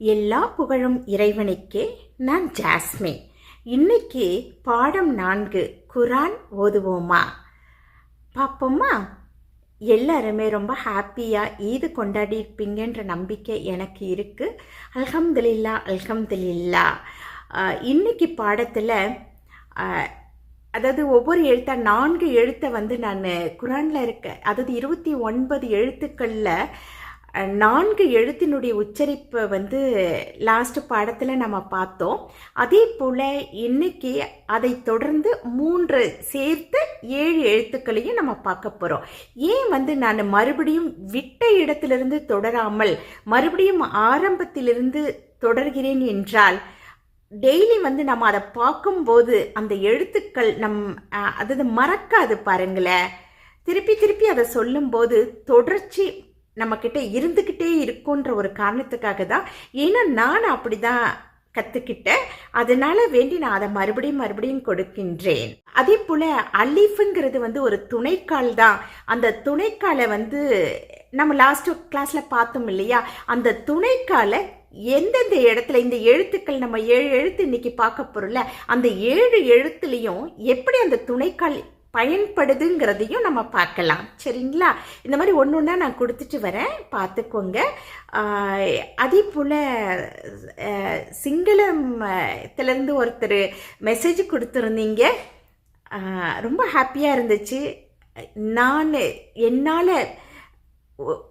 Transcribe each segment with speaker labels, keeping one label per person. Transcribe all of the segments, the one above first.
Speaker 1: எல்லா புகழும் இறைவனுக்கே நான் ஜாஸ்மின். இன்னைக்கு பாடம் நான்கு குரான் ஓதுவோமா? பார்ப்போமா எல்லாருமே ரொம்ப ஹாப்பியாக ஈது கொண்டாடி இருப்பீங்கன்ற நம்பிக்கை எனக்கு இருக்குது அல்ஹம்துலில்லா அல்ஹம்துலில்லா. இன்னைக்கு பாடத்தில் அதாவது ஒவ்வொரு எழுத்தா நான்கு எழுத்தை வந்து நான் குரானில் இருக்க அதாவது இருபத்தி ஒன்பது எழுத்துக்களில் நான்கு எழுத்தினுடைய உச்சரிப்பை வந்து லாஸ்ட் பாடத்தில் நம்ம பார்த்தோம். அதே போல் இன்னைக்கு அதை தொடர்ந்து மூன்று சேர்த்து ஏழு எழுத்துக்களையும் நம்ம பார்க்க போகிறோம் ஏன் வந்து நான் மறுபடியும் விட்ட இடத்திலிருந்து தொடராமல் மறுபடியும் ஆரம்பத்திலிருந்து தொடர்கிறேன் என்றால் டெய்லி வந்து நம்ம அதை பார்க்கும்போது அந்த எழுத்துக்கள் நம் அது அதாவது மறக்காது பாருங்களேன். திருப்பி திருப்பி அதை சொல்லும்போது தொடர்ச்சி நம்மக்கிட்ட இருந்துக்கிட்டே இருக்குன்ற ஒரு காரணத்துக்காக தான். ஏன்னா நான் அப்படி தான் கற்றுக்கிட்டேன் அதனால வேண்டி நான் அதை மறுபடியும் மறுபடியும் கொடுக்கின்றேன். அதே போல் அலிஃபுங்கிறது வந்து ஒரு துணைக்கால் தான். அந்த துணைக்காலை வந்து நம்ம லாஸ்ட் கிளாஸில் பார்த்தோம் இல்லையா? அந்த துணைக்காலை எந்தெந்த இடத்துல இந்த எழுத்துக்கள் நம்ம ஏழு எழுத்து இன்னைக்கு பார்க்க போறோம்ல அந்த ஏழு எழுத்துலையும் எப்படி அந்த துணைக்கால் பயன்படுதுங்கிறதையும் நம்ம பார்க்கலாம். சரிங்களா? இந்த மாதிரி ஒன்று ஒன்றா நான் கொடுத்துட்டு வரேன். பார்த்துக்கோங்க. அதே போல் சிங்களத்துலேருந்து ஒருத்தர் மெசேஜ் கொடுத்துருந்தீங்க. ரொம்ப ஹாப்பியாக இருந்துச்சு. நான் என்னால்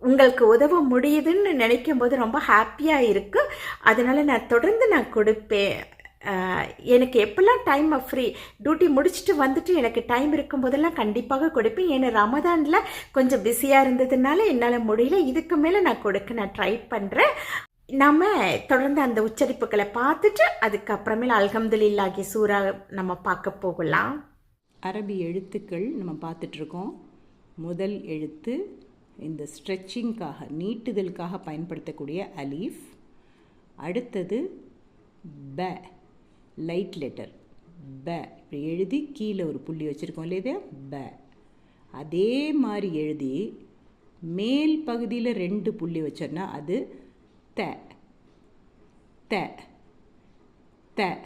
Speaker 1: உங்களுக்கு உதவ முடியுதுன்னு நினைக்கும் போது ரொம்ப ஹாப்பியாக இருக்குது அதனால் நான் தொடர்ந்து நான் கொடுப்பேன். எனக்கு எப்பெல்லாம் டைம் ஃப்ரீ டியூட்டி முடிச்சுட்டு வந்துட்டு எனக்கு டைம் இருக்கும் போதெல்லாம் கண்டிப்பாக கொடுப்பேன். ஏன்னா ரமதானில் கொஞ்சம் பிஸியாக இருந்ததுனால என்னால் முடியல. இதுக்கு மேலே நான் கொடுக்க நான் ட்ரை பண்ணுறேன் நம்ம தொடர்ந்து அந்த உச்சரிப்புகளை பார்த்துட்டு அதுக்கப்புறமேல அல்ஹம்துலில்லாஹி சூரா நம்ம பார்க்க போகலாம்.
Speaker 2: அரபி எழுத்துக்கள் நம்ம பார்த்துட்ருக்கோம். முதல் எழுத்து இந்த ஸ்ட்ரெச்சிங்காக நீட்டுதலுக்காக பயன்படுத்தக்கூடிய அலீஃப் அடுத்தது ப லைட் லெட்டர் ப. இப்படி எழுதி கீழே ஒரு புள்ளி வச்சுருக்கோம் இல்லையா ப. அதே மாதிரி எழுதி மேல் பகுதியில் ரெண்டு புள்ளி வச்சோன்னா அது த. த. த.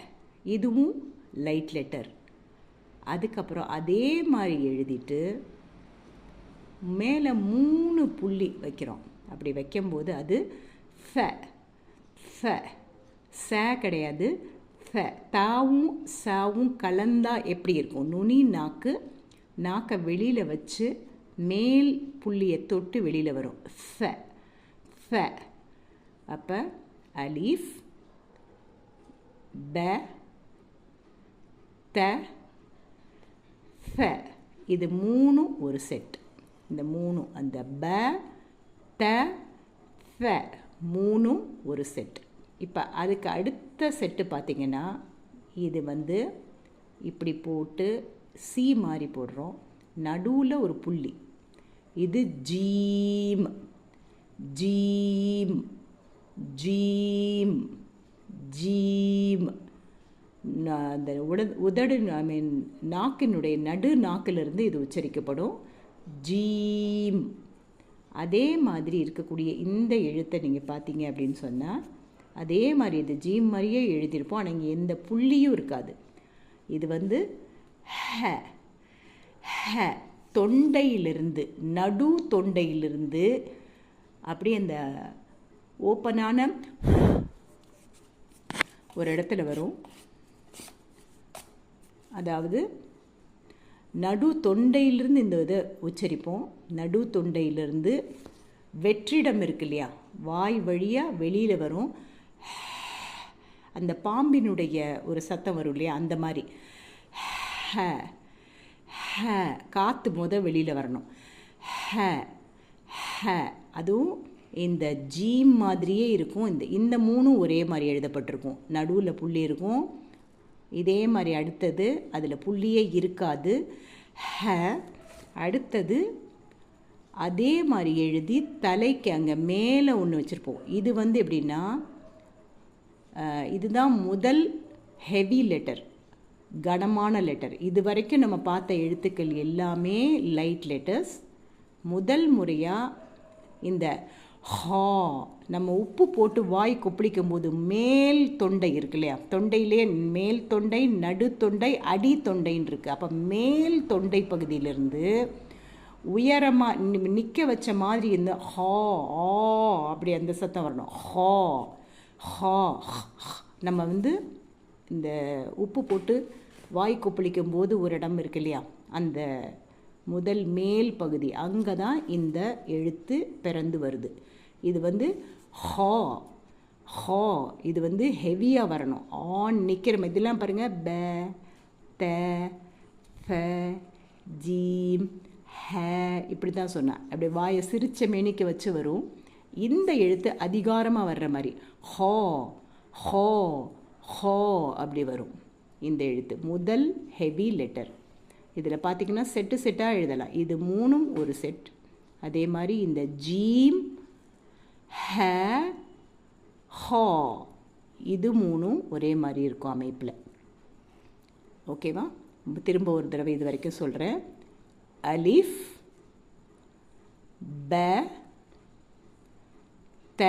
Speaker 2: இதுவும் லைட் லெட்டர் அதுக்கப்புறம் அதே மாதிரி எழுதிட்டு மேலே மூணு புள்ளி வைக்கிறோம். அப்படி வைக்கும்போது அது ஃப. ஃப. ச கிடையாது. ஃப தாவும் சாவும் கலந்தா எப்படி இருக்கும்? நுனி நாக்கு நாக்கை வெளியில் வச்சு மேல் புள்ளியை தொட்டு வெளியில் வரும். ஃப ஃப அப்போ அலீஃப் ப த ஃப இது மூணும் ஒரு செட். இந்த மூணும் அந்த ப த ஃப மூணும் ஒரு செட். இப்போ அதுக்கு அடுத்த செட்டு பார்த்திங்கன்னா இது வந்து இப்படி போட்டு சி மாதிரி போடுறோம். நடுவில் ஒரு புள்ளி. இது ஜீம் ஜீம் ஜீம் ஜீம் அந்த உட உதடு ஐ மீன் நாக்கினுடைய நடு நாக்கிலிருந்து இது உச்சரிக்கப்படும். ஜீம் அதே மாதிரி இருக்கக்கூடிய இந்த எழுத்தை நீங்கள் பார்த்தீங்க அப்படின்னு சொன்னால் அதே மாதிரி இது ஜீம் மாதிரியே எழுதியிருப்போம். ஆனால் இங்கே எந்த புள்ளியும் இருக்காது. இது வந்து ஹ ஹ தொண்டையிலிருந்து நடு தொண்டையிலிருந்து அப்படியே அந்த ஓப்பனான ஒரு இடத்துல வரும். அதாவது நடு தொண்டையிலிருந்து இந்த இதை உச்சரிப்போம். நடு தொண்டையிலிருந்து வெற்றிடம் இருக்கு இல்லையா? வாய் வழியாக வெளியில் வரும். அந்த பாம்பினுடைய ஒரு சத்தம் வரும் இல்லையா? அந்த மாதிரி. ஹ ஹ காற்று முத வெளியில் வரணும். ஹ ஹ. அதுவும் இந்த ஜீம் மாதிரியே இருக்கும். இந்த இந்த மூணும் ஒரே மாதிரி எழுதப்பட்டிருக்கும். நடுவில் புள்ளி இருக்கும். இதே மாதிரி அடுத்தது அதில் புள்ளியே இருக்காது. ஹ அடுத்தது அதே மாதிரி எழுதி தலைக்கு அங்கே மேலே ஒன்று வச்சுருப்போம். இது வந்து எப்படின்னா இதுதான் முதல் ஹெவி லெட்டர் கனமான லெட்டர் இது வரைக்கும் நம்ம பார்த்த எழுத்துக்கள் எல்லாமே லைட் லெட்டர்ஸ் முதல் முறையாக இந்த ஹா நம்ம உப்பு போட்டு வாய் கொப்பளிக்கும் போது மேல் தொண்டை இருக்கு இல்லையா? தொண்டையிலே மேல் தொண்டை நடு தொண்டை அடி தொண்டைன்னு இருக்குது அப்போ மேல் தொண்டை பகுதியிலிருந்து உயரமாக நிற்க வச்ச மாதிரி இந்த ஹா ஆ அப்படி அந்த சத்தம் வரணும். ஹா. ஹா நம்ம வந்து இந்த உப்பு போட்டு வாய் கொப்பளிக்கும் போது ஒரு இடம் இருக்கு இல்லையா? அந்த முதல் மேல் பகுதி. அங்கே தான் இந்த எழுத்து பிறந்து வருது. இது வந்து ஹா ஹா. இது வந்து ஹெவியாக வரணும். ஆன் நிற்கிற இதெல்லாம் பாருங்கள் ப த ஃப ஜீம் ஹ. இப்படி தான் சொன்னேன். அப்படி வாயை சிரிச்ச மேனிக்க வச்சு வரும். இந்த எழுத்து அதிகாரமாக வர்ற மாதிரி. ஹோ ஹோ ஹோ அப்படி வரும் இந்த எழுத்து. முதல் ஹெவி லெட்டர் இதில் பார்த்தீங்கன்னா செட்டு செட்டாக எழுதலாம். இது மூணும் ஒரு செட் அதே மாதிரி இந்த ஜீம் ஹ ஹா இது மூணும் ஒரே மாதிரி இருக்கும் அமைப்பில். ஓகேவா திரும்ப ஒரு தடவை இது வரைக்கும் சொல்கிறேன் அலிஃப் ப த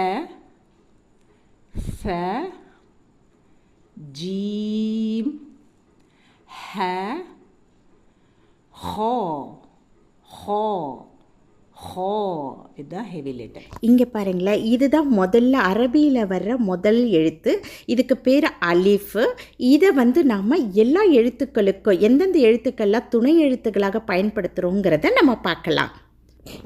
Speaker 2: ச ஜீம் ஹ ஹோ ஹோ ஹோ. இதுதான் ஹெவி லெட்டர்
Speaker 1: இங்கே பாருங்களேன் இதுதான் முதல்ல அரபியில் வர்ற முதல் எழுத்து. இதுக்கு பேர் அலிஃபு. இதை வந்து நாம் எல்லா எழுத்துக்களுக்கும் எந்தெந்த எழுத்துக்கள்லாம் துணை எழுத்துக்களாக பயன்படுத்துகிறோங்கிறத நம்ம பார்க்கலாம்.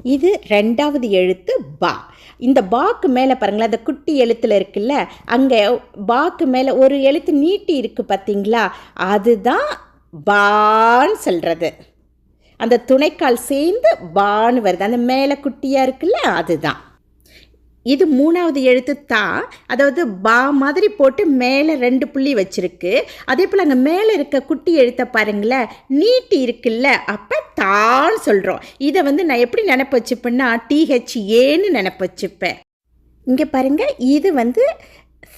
Speaker 1: இது ரெண்டாவது எழுத்து பா. இந்த பாக்கு மேலே பாருங்களேன் அந்த குட்டி எழுத்தில் இருக்குல்ல அங்கே பாக்கு மேலே ஒரு எழுத்து நீட்டி இருக்குது பார்த்தீங்களா அதுதான் பான்னு சொல்கிறது அந்த துணைக்கால் சேர்ந்து பான்னு வருது. அந்த மேலே குட்டியாக இருக்குல்ல அதுதான். இது மூணாவது எழுத்து தா அதாவது பா மாதிரி போட்டு மேலே ரெண்டு புள்ளி வச்சுருக்கு. அதே போல் அங்கே மேலே இருக்க குட்டி எழுத்தை பாருங்களேன் நீட்டி இருக்குல்ல அப்போ தான்னு சொல்கிறோம் இதை வந்து நான் எப்படி நினப்பு வச்சுப்பேன்னா டிஹெச் ஏன்னு நினப்பு வச்சுப்பேன். இங்கே பாருங்கள் இது வந்து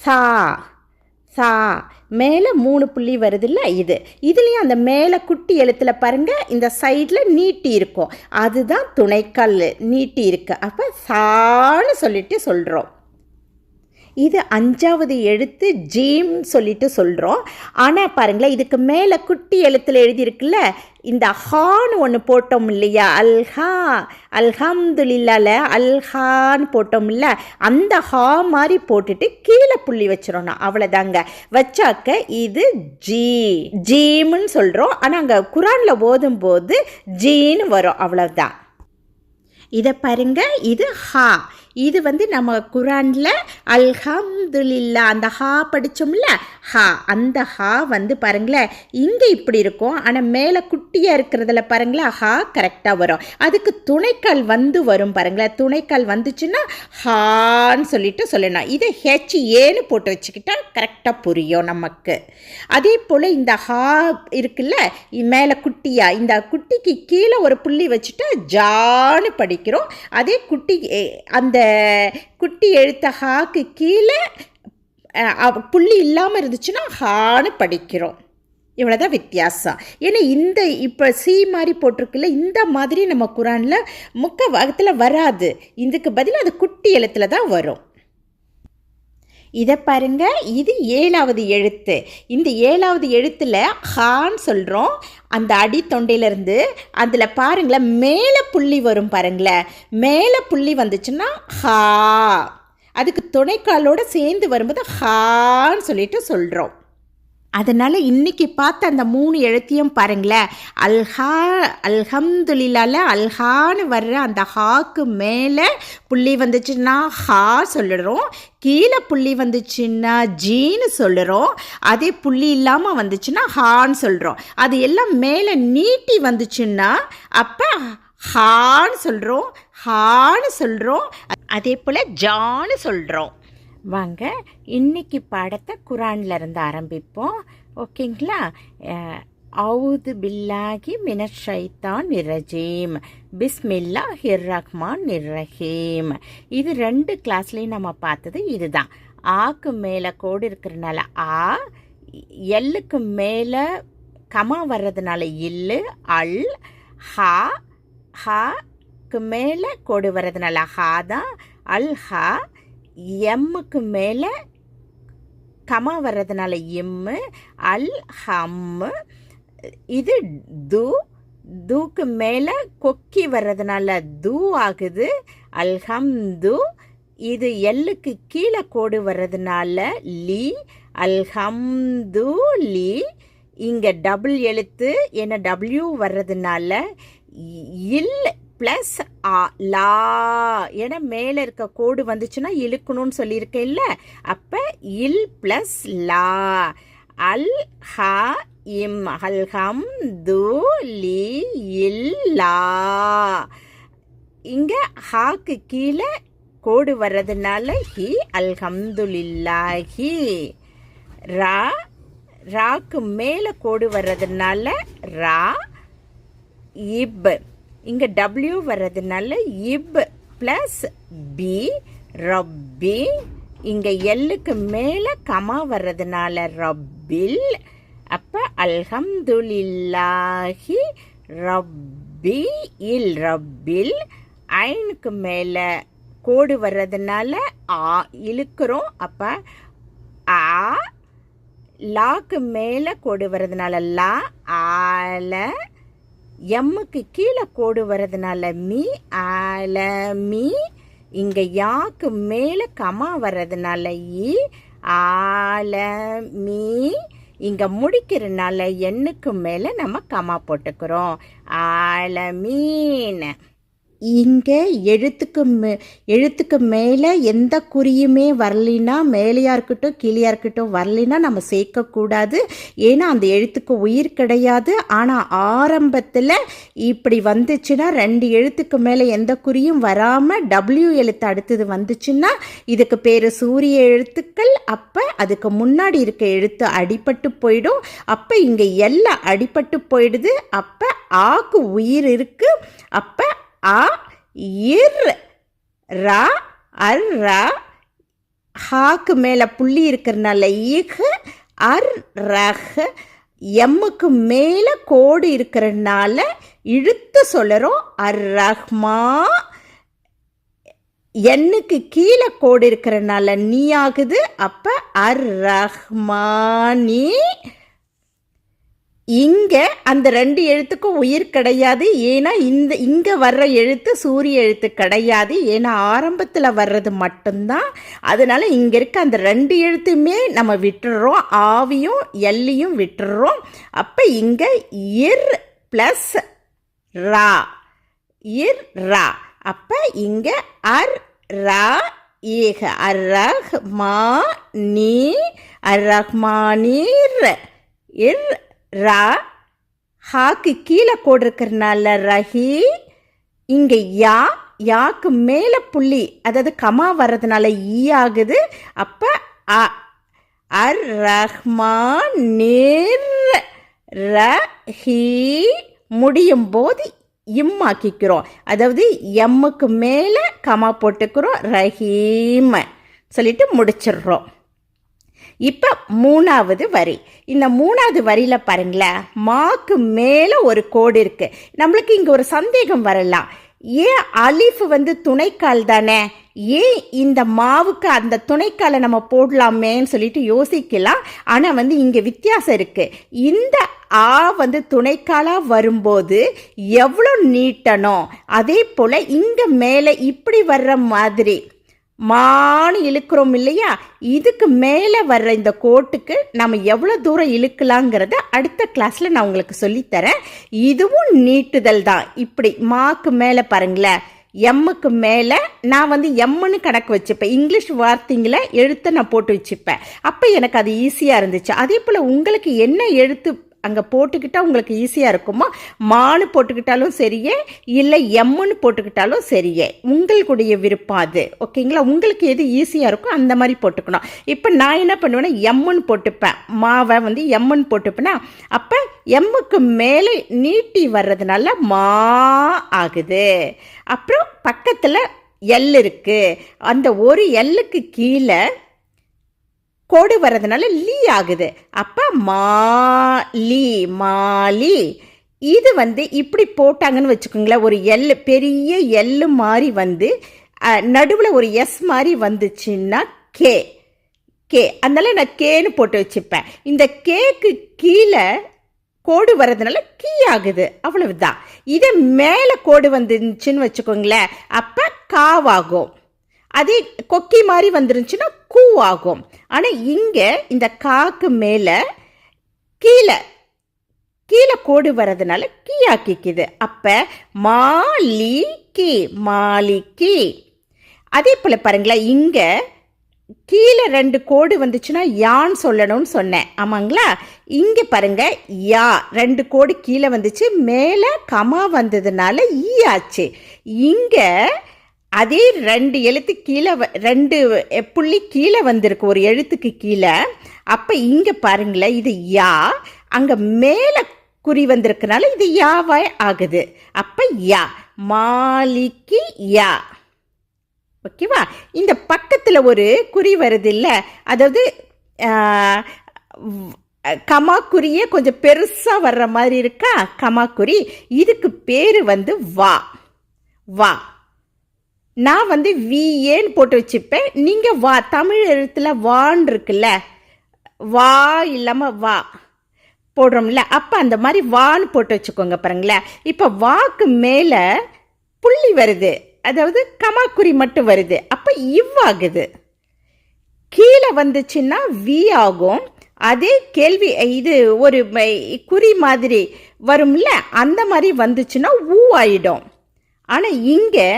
Speaker 1: சா சா. மேலே மூணு புள்ளி வருதுல்ல இது. இதுலேயும் அந்த மேலே குட்டி எழுத்தில் பாருங்கள் இந்த சைடில் நீட்டி இருக்கும். அதுதான் துணைக்கல் நீட்டி இருக்கு. அப்போ சான்னு சொல்லிட்டு சொல்கிறோம் இது அஞ்சாவது எழுத்து ஜீம் சொல்லிட்டு சொல்கிறோம் ஆனால் பாருங்களேன் இதுக்கு மேலே குட்டி எழுத்தில் எழுதியிருக்குல்ல இந்த ஹான்னு ஒன்று போட்டோம் இல்லையா? அல்ஹா அல்ஹம்துலில்லால அல்ஹான்னு போட்டோம் இல்லை? அந்த ஹா மாதிரி போட்டுட்டு கீழே புள்ளி வச்சிடணும். அவ்வளோதாங்க வச்சாக்க இது ஜீ. ஜீம்னு சொல்கிறோம் ஆனால் அங்கே குரானில் ஓதும்போது ஜீன்னு வரும். அவ்வளோதான் இதை பாருங்க. இது ஹா. இது வந்து நம்ம குரானில் அல்ஹம்துலில்லா அந்த ஹா படித்தோம்ல ஹா அந்த ஹா வந்து பாருங்களேன் இங்கே இப்படி இருக்கும். ஆனால் மேலே குட்டியாக இருக்கிறதுல பாருங்களேன் ஹா கரெக்டாக வரும். அதுக்கு துணைக்கால் வந்து வரும் பாருங்களேன். துணைக்கால் வந்துச்சுன்னா ஹான்னு சொல்லிட்டு சொல்லணும். இதை ஹெச் ஏன்னு போட்டு வச்சுக்கிட்டா கரெக்டாக புரியும் நமக்கு. அதே போல் இந்த ஹா இருக்குல்ல மேலே குட்டியாக இந்த குட்டிக்கு கீழே ஒரு புள்ளி வச்சுட்டா ஜான்னு படிக்கிறோம். அதே குட்டி அந்த குட்டி எழுத்த ஹாக்கு கீழே புள்ளி இல்லாமல் இருந்துச்சுன்னா ஹான்னு படிக்கிறோம். இவ்வளோதான் வித்தியாசம். ஏன்னா இந்த இப்போ சி மாதிரி போட்டிருக்குல்ல இந்த மாதிரி நம்ம குரானில் முக்க வகத்தில் வராது. இதுக்கு பதில் அது குட்டி எழுத்தில் தான் வரும். இதை பாருங்க இது ஏழாவது எழுத்து. இந்த ஏழாவது எழுத்தில் ஹான்னு சொல்கிறோம் அந்த அடி தொண்டையிலேருந்து அதில் பாருங்களேன் மேலே புள்ளி வரும் பாருங்களேன். மேலே புள்ளி வந்துச்சுன்னா ஹா. அதுக்கு துணைக்காலோடு சேர்ந்து வரும்போது ஹான்னு சொல்லிட்டு சொல்கிறோம் அதனால் இன்னைக்கு பார்த்த அந்த மூணு எழுத்தையும் பாருங்களேன். அல்ஹா அல்ஹம்துலில்லால அல்ஹான்னு வர்ற அந்த ஹாக்கு மேலே புள்ளி வந்துச்சுன்னா ஹா சொல்லுறோம். கீழே புள்ளி வந்துச்சுன்னா ஜீன்னு சொல்லுறோம். அதே புள்ளி இல்லாமல் வந்துச்சுன்னா ஹான்னு சொல்கிறோம் அது எல்லாம் மேலே நீட்டி வந்துச்சுன்னா அப்போ ஹான்னு சொல்கிறோம் ஹான்னு சொல்கிறோம் அதே போல் ஜான்னு சொல்கிறோம் வாங்க இன்னைக்கு பாடத்தை குரான்ல இருந்து ஆரம்பிப்போம். ஓகேங்களா? அவுது பில்லாகி மின ஷைத்தான் பிஸ்மில்லா ஹிர் ரஹ்மான் நிர்ரஹீம் இது ரெண்டு கிளாஸ்லேயும் நம்ம பார்த்தது இதுதான். ஆக்கு மேலே கோடு இருக்கிறனால ஆ எல்லுக்கு மேலே கமா வர்றதுனால இல்லு அல் ஹா ஹாக்கு மேலே கோடு வர்றதுனால ஹா தான் அல் ஹா எம்முக்கு மேலே கமா வர்றதுனால எம்மு அல் ஹம்மு இது து. தூக்கு மேலே கொக்கி வர்றதுனால தூ ஆகுது. அல்ஹம்து இது எல்லுக்கு கீழே கோடு வர்றதுனால அல்ஹம் அல்ஹம்து லீ. இங்கே டபுள் எழுத்து ஏன்னா டபிள்யூ வர்றதுனால இல் ப்ளஸ் ஆ லா ஏன்னா மேலே இருக்க கோடு வந்துச்சுன்னா இழுக்கணும்னு சொல்லியிருக்கேன் இல்லை அப்போ இல் ப்ளஸ் லா அல் ஹா இம் அல் ஹம் து லி இல் லா. இங்கே ஹாக்கு கீழே கோடு வர்றதுனால ஹி அல்ஹம்துலில்லாஹி ரா ராக்கு மேலே கோடு வர்றதுனால ரா இப். இங்கே டபிள்யூ வர்றதுனால இப் ப்ளஸ் பி ரப்பி. இங்கே எல்லுக்கு மேலே கமா வர்றதுனால ரப்பில். அப்போ அல்ஹம்துலில்லாஹி ரப்பி இல் ரப்பில் ஐனுக்கு மேலே கோடு வர்றதுனால ஆ இழுக்கிறோம். அப்போ ஆ லாக்கு மேலே கோடு வர்றதுனால லா ஆல எம்முக்கு கீழே கோடு வர்றதுனால மீ ஆல மீ. இங்கே யாக்கு மேலே கமா வர்றதுனால இ ஆல மீ. இங்கே முடிக்கிறனால எண்ணுக்கு மேலே நம்ம கமா போட்டுக்கிறோம். ஆல மீன் இங்கே எழுத்துக்கு மே எழுத்துக்கு மேலே எந்த குறியுமே வரலினா மேலேயா இருக்கட்டும் கீழேயா இருக்கட்டும் வரலினா நம்ம சேர்க்கக்கூடாது. ஏன்னா அந்த எழுத்துக்கு உயிர் கிடையாது. ஆனால் ஆரம்பத்தில் இப்படி வந்துச்சுன்னா ரெண்டு எழுத்துக்கு மேலே எந்த குறியும் வராமல் டபிள்யூ எழுத்து அடுத்தது வந்துச்சுன்னா இதுக்கு பேர் சூரிய எழுத்துக்கள். அப்போ அதுக்கு முன்னாடி இருக்க எழுத்து அடிபட்டு போயிடும். அப்போ இங்கே எல்லாம் அடிபட்டு போயிடுது. அப்போ ஆக்கு உயிர் இருக்குது அப்போ அ இர் ரா அர் ரா. ஹாக்கு மேலே புள்ளி இருக்கிறனால இஹ் அர் ரஹ். எம்முக்கு மேலே கோடு இருக்கிறனால இழுத்து சொல்லுறோம் அர் ரஹ்மா. எண்ணுக்கு கீழே கோடு இருக்கிறனால நீ ஆகுது அப்போ அர் ரஹ்மானி இங்கே அந்த ரெண்டு எழுத்துக்கும் உயிர் கிடையாது. ஏன்னா இந்த இங்கே வர்ற எழுத்து சூரிய எழுத்து கிடையாது. ஏன்னா ஆரம்பத்தில் வர்றது மட்டும்தான். அதனால இங்கே இருக்க அந்த ரெண்டு எழுத்துமே நம்ம விட்டுடுறோம் ஆவியும் எல்லியும் விட்டுடுறோம் அப்போ இங்கே இர் ப்ளஸ் ரா. இர் ரா. அப்போ இங்கே அர் ரா ஏக. அர் மா நீ அர் ரஹ்மானீர் இர் ரா ஹாக்கு கீழே கோடு இருக்கிறனால ரஹி இங்கே யா யாக்கு மேலே புள்ளி அதாவது கமா வர்றதுனால ஈ ஆகுது. அப்போ அ அர் ரஹ்மான் நிர் ரஹி முடியும் போது இம்மாக்கிக்கிறோம் அதாவது எம்முக்கு மேலே கமா போட்டுக்கிறோம் ரஹீம் சொல்லிட்டு முடிச்சிடுறோம். இப்போ மூணாவது வரி. இந்த மூணாவது வரியில் பாருங்களேன் மாக்கு மேலே ஒரு கோடு இருக்குது நம்மளுக்கு இங்கே ஒரு சந்தேகம் வரலாம். ஏன் அலிஃப் வந்து துணைக்கால் தானே? ஏன் இந்த மாவுக்கு அந்த துணைக்காலை நம்ம போடலாமேன்னு சொல்லிட்டு யோசிக்கலாம். ஆனால் வந்து இங்கே வித்தியாசம் இருக்குது இந்த ஆ வந்து துணைக்காலாக வரும்போது எவ்வளோ நீட்டணும்? அதே போல் இங்கே மேலே இப்படி வர்ற மாதிரி மானு இழுக்கிறோம் இல்லையா? இதுக்கு மேலே வர்ற இந்த கோட்டுக்கு நம்ம எவ்வளோ தூரம் இழுக்கலாங்கிறத அடுத்த கிளாஸில் நான் உங்களுக்கு சொல்லித்தரேன். இதுவும் நீட்டுதல் தான். இப்படி மாக்கு மேலே பாருங்களேன். எம்முக்கு மேலே நான் வந்து எம்முன்னு கணக்கு வச்சுப்பேன். இங்கிலீஷ் வார்த்தைங்களை எழுத்தை நான் போட்டு வச்சுப்பேன். அப்போ எனக்கு அது ஈஸியாக இருந்துச்சு. அதே போல் உங்களுக்கு என்ன எழுத்து அங்கே போட்டுக்கிட்டால் உங்களுக்கு ஈஸியாக இருக்குமா? மானு போட்டுக்கிட்டாலும் சரியே இல்லை எம்முன்னு போட்டுக்கிட்டாலும் சரியே. உங்களுக்குடைய விருப்பம் அது. ஓகேங்களா? உங்களுக்கு எது ஈஸியாக இருக்கோ அந்த மாதிரி போட்டுக்கணும். இப்போ நான் என்ன பண்ணுவேன்னா எம்முன்னு போட்டுப்பேன். மாவை வந்து எம்முன்னு போட்டுப்பேன்னா அப்போ எம்முக்கு மேலே நீட்டி வர்றதுனால மா ஆகுது. அப்புறம் பக்கத்தில் எல் இருக்குது அந்த ஒரு எல்லுக்கு கீழே கோடு வர்றதுனால லீ ஆகுது. அப்போ மாலி மாலி இது வந்து இப்படி போட்டாங்கன்னு வச்சுக்கோங்களேன் ஒரு எல் பெரிய எள்ளு மாதிரி வந்து நடுவில் ஒரு எஸ் மாதிரி வந்துச்சுன்னா கே கே அதனால நான் கேன்னு போட்டு வச்சுப்பேன். இந்த கேக்கு கீழே கோடு வர்றதுனால கீ ஆகுது. அவ்வளவுதான். இதே மேலே கோடு வந்துருந்துச்சுன்னு வச்சுக்கோங்களேன் அப்போ காவாகும். அதே கொக்கி மாதிரி வந்துருந்துச்சுன்னா கூ ஆகும் ஆனால் இங்கே இந்த காக்கு மேலே கீழே கீழே கோடு வர்றதுனால கீ ஆக்கிக்குது அப்போ மாலிகி மாலிக்கி அதே போல் பாருங்களேன் இங்கே கீழே ரெண்டு கோடு வந்துச்சுன்னா யான்னு சொல்லணும்னு சொன்னேன். ஆமாங்களா? இங்கே பாருங்க யா ரெண்டு கோடு கீழே வந்துச்சு மேலே கமா வந்ததுனால ஈ ஆச்சு. இங்கே அதே ரெண்டு எழுத்து கீழே வ- ரெண்டு புள்ளி கீழே வந்திருக்கு ஒரு எழுத்துக்கு கீழே. அப்போ இங்கே பாருங்களேன் இது யா. அங்கே மேலே குறி வந்திருக்கனால இது யாவாய் ஆகுது. அப்போ யா. மாலிக்கு யா. ஓகேவா இந்த பக்கத்தில் ஒரு குறி வருது இல்லை அதாவது கமாக்குறியே கொஞ்சம் பெருசாக வர்ற மாதிரி இருக்கா? கமாக்குறி இதுக்கு பேர் வந்து வா. வா. நான் வந்து விஏன்னு போட்டு வச்சுப்பேன். நீங்கள் வா தமிழ் எழுத்தில் வான் இருக்குல்ல வா இல்லாமல் வா போடுறோம்ல அப்போ அந்த மாதிரி வான்னு போட்டு வச்சுக்கோங்க பாருங்களேன். இப்போ வாக்கு மேலே புள்ளி வருது. அதாவது கமாக்குறி மட்டும் வருது. அப்போ இவ்வாகுது கீழே வந்துச்சுன்னா வி ஆகும். அதே கேள்வி இது ஒரு குறி மாதிரி வரும்ல அந்த மாதிரி வந்துச்சுன்னா ஊ ஆயிடும். ஆனால் இங்கே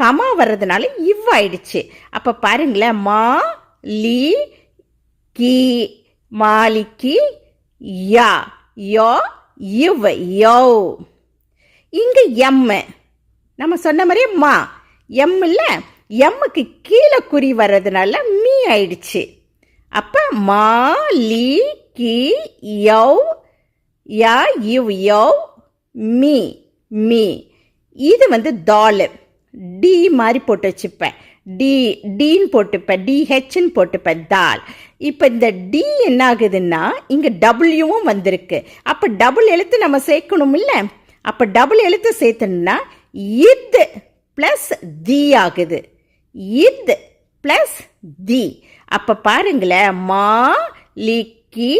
Speaker 1: கமா வர்றதுனால இவ்வாயிடுச்சு. அப்போ பாருங்களேன் மா லி கி மாலிக்கி யா யோ இவ் யோ. இங்கே எம்மு நம்ம சொன்ன மாதிரியே மா. எம் இல்லை எம்முக்கு கீழே குறி வர்றதுனால மீ ஆயிடுச்சு. அப்போ மா லி கி யோ யா இவ் யோ மீ மீ. இது வந்து தாலு டி மாதிரி போட்டு வச்சுப்பேன். டி டீன்னு போட்டுப்பேன். டிஹெச்னு போட்டுப்பேன். தால் இப்போ இந்த டி என்ன ஆகுதுன்னா இங்கே டபுள்யூவும் வந்திருக்கு. அப்போ டபுள் எழுத்து நம்ம சேர்க்கணும் இல்லை அப்போ டபுள் எழுத்து சேர்த்துன்னா இத் ப்ளஸ் தி ஆகுது. இத் ப்ளஸ் தி அப்போ பாருங்களேன். மா லிக்கி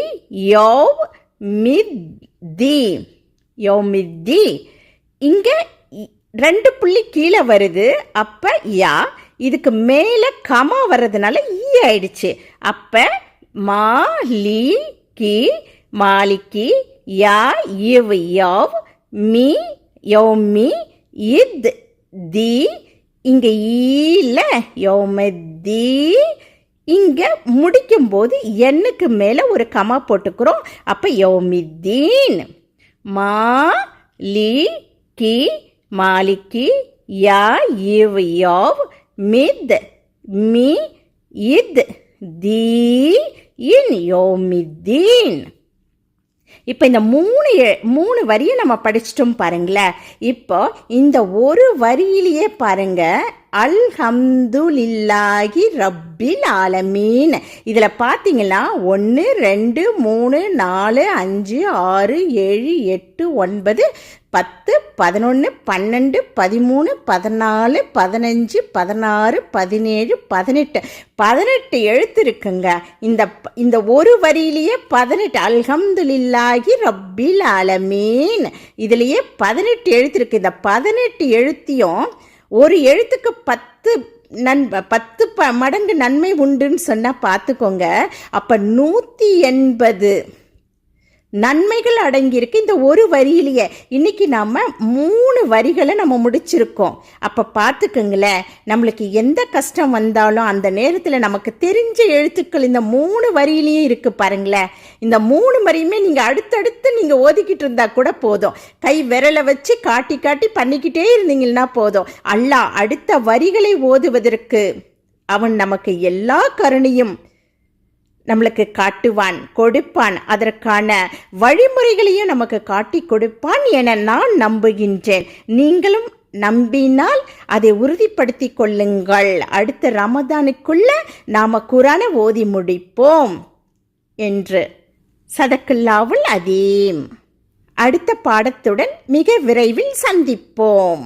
Speaker 1: யோவ் மித் தி. யோ மித் தி. இங்கே ரெண்டு புள்ளி கீழே வருது. அப்போ யா இதுக்கு மேலே கமா வர்றதுனால ஈ ஆயிடுச்சு. அப்போ மா லி கி மாலிக்கி யா இவ் யவ் மீ யோமி இத் தி இங்கே ஈல யோமதி முடிக்கும் முடிக்கும்போது எண்ணுக்கு மேலே ஒரு கமா போட்டுக்கிறோம். அப்போ யோமி தீன். மா லி கி மாலிக்கி யா இவ் யோவ் மித் மி இத் தி இன் யோமித்தீன். இப்போ இந்த மூணு மூணு வரியை நம்ம படிச்சிட்டோம் பாருங்களேன். இப்போ இந்த ஒரு வரியிலேயே பாருங்க அல்ஹம்துலில்லாஹி ரப்பில் ஆலமீன். இதில் பார்த்தீங்கன்னா ஒன்று ரெண்டு மூணு நாலு அஞ்சு ஆறு ஏழு எட்டு ஒன்பது பத்து பதினொன்று பன்னெண்டு பதிமூணு பதினாலு பதினஞ்சு பதினாறு பதினேழு பதினெட்டு. பதினெட்டு எழுத்து இருக்குங்க இந்த இந்த ஒரு வரியிலேயே பதினெட்டு. அல்ஹம்துலில்லாஹி ரப்பில் அலமீன் இதுலேயே பதினெட்டு எழுத்து இருக்கு இந்த பதினெட்டு எழுத்தையும் ஒரு எழுத்துக்கு பத்து நன் பத்து ப மடங்கு நன்மை உண்டுன்னு சொன்னால் பார்த்துக்கோங்க. அப்போ நூற்றி எண்பது நன்மைகள் அடங்கியிருக்கு. இந்த ஒரு வரியிலேயே இன்னைக்கு நாம் மூணு வரிகளை நம்ம முடிச்சிருக்கோம். அப்போ பார்த்துக்குங்களேன் நம்மளுக்கு எந்த கஷ்டம் வந்தாலும் அந்த நேரத்தில் நமக்கு தெரிஞ்ச எழுத்துக்கள் இந்த மூணு வரியிலையும் இருக்குது பாருங்களேன். இந்த மூணு வரியுமே நீங்கள் அடுத்தடுத்து நீங்கள் ஓதிக்கிட்டு இருந்தால் கூட போதும். கை விரலை வச்சு காட்டி காட்டி பண்ணிக்கிட்டே இருந்தீங்கன்னா போதும். அல்லாஹ் அடுத்த வரிகளை ஓதுவதற்கு அவன் நமக்கு எல்லா கருணையும் நம்மளுக்கு காட்டுவான் கொடுப்பான். அதற்கான வழிமுறைகளையும் நமக்கு காட்டி கொடுப்பான் என நான் நம்புகின்றேன். நீங்களும் நம்பினால் அதை உறுதிப்படுத்தி கொள்ளுங்கள். அடுத்த ரமதானுக்குள்ள நாம குரானை ஓதி முடிப்போம் என்று. சதக்குல்லாவுல் அதீம். அடுத்த பாடத்துடன் மிக விரைவில் சந்திப்போம்.